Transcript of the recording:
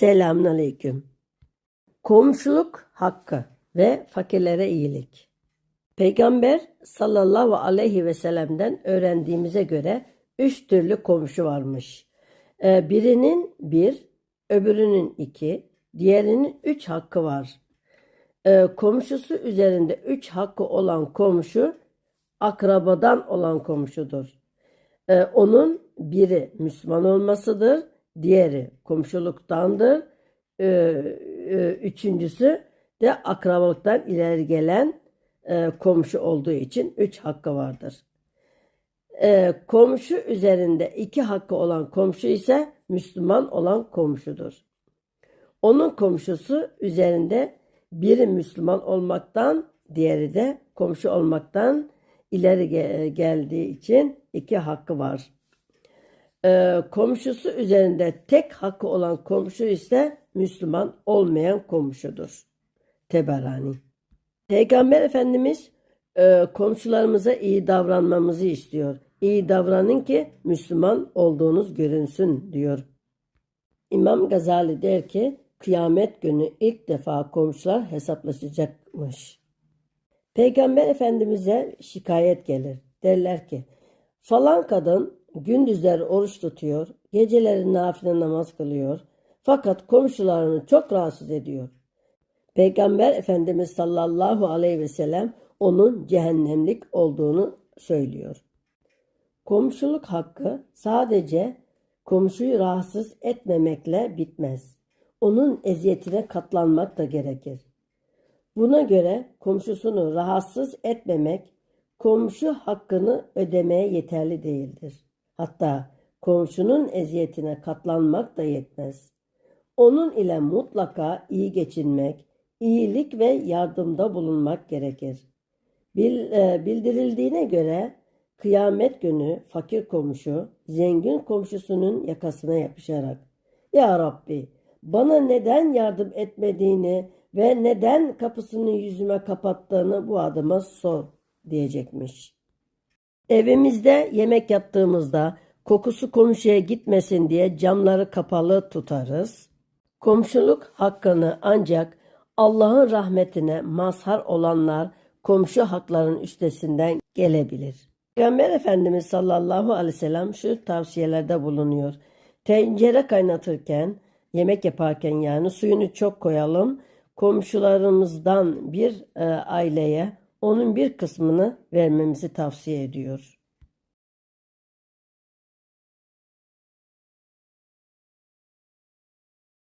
Selamünaleyküm. Komşuluk hakkı ve fakirlere iyilik. Peygamber sallallahu aleyhi ve sellem'den öğrendiğimize göre üç türlü komşu varmış. Ee, birinin bir, öbürünün iki, diğerinin üç hakkı var. Ee, komşusu üzerinde üç hakkı olan komşu akrabadan olan komşudur. Ee, onun biri Müslüman olmasıdır, diğeri komşuluktandır, ee, e, üçüncüsü de akrabalıktan ileri gelen e, komşu olduğu için üç hakkı vardır. Ee, komşu üzerinde iki hakkı olan komşu ise Müslüman olan komşudur. Onun komşusu üzerinde biri Müslüman olmaktan, diğeri de komşu olmaktan ileri ge- geldiği için iki hakkı var. Ee, komşusu üzerinde tek hakkı olan komşu ise Müslüman olmayan komşudur. Teberani. Peygamber Efendimiz e, komşularımıza iyi davranmamızı istiyor. İyi davranın ki Müslüman olduğunuz görünsün diyor. İmam Gazali der ki kıyamet günü ilk defa komşular hesaplaşacakmış. Peygamber Efendimiz'e şikayet gelir. Derler ki falan kadın gündüzleri oruç tutuyor, geceleri nafile namaz kılıyor. Fakat komşularını çok rahatsız ediyor. Peygamber Efendimiz sallallahu aleyhi ve sellem onun cehennemlik olduğunu söylüyor. Komşuluk hakkı sadece komşuyu rahatsız etmemekle bitmez. Onun eziyetine katlanmak da gerekir. Buna göre komşusunu rahatsız etmemek komşu hakkını ödemeye yeterli değildir. Hatta komşunun eziyetine katlanmak da yetmez. Onun ile mutlaka iyi geçinmek, iyilik ve yardımda bulunmak gerekir. E, Bildirildiğine göre kıyamet günü fakir komşu zengin komşusunun yakasına yapışarak Ya Rabbi bana neden yardım etmediğini ve neden kapısını yüzüme kapattığını bu adama sor diyecekmiş. Evimizde yemek yaptığımızda kokusu komşuya gitmesin diye camları kapalı tutarız. Komşuluk hakkını ancak Allah'ın rahmetine mazhar olanlar komşu hakların üstesinden gelebilir. Peygamber Efendimiz sallallahu aleyhi ve sellem şu tavsiyelerde bulunuyor. Tencere kaynatırken, yemek yaparken yani suyunu çok koyalım. Komşularımızdan bir e, aileye onun bir kısmını vermemizi tavsiye ediyor.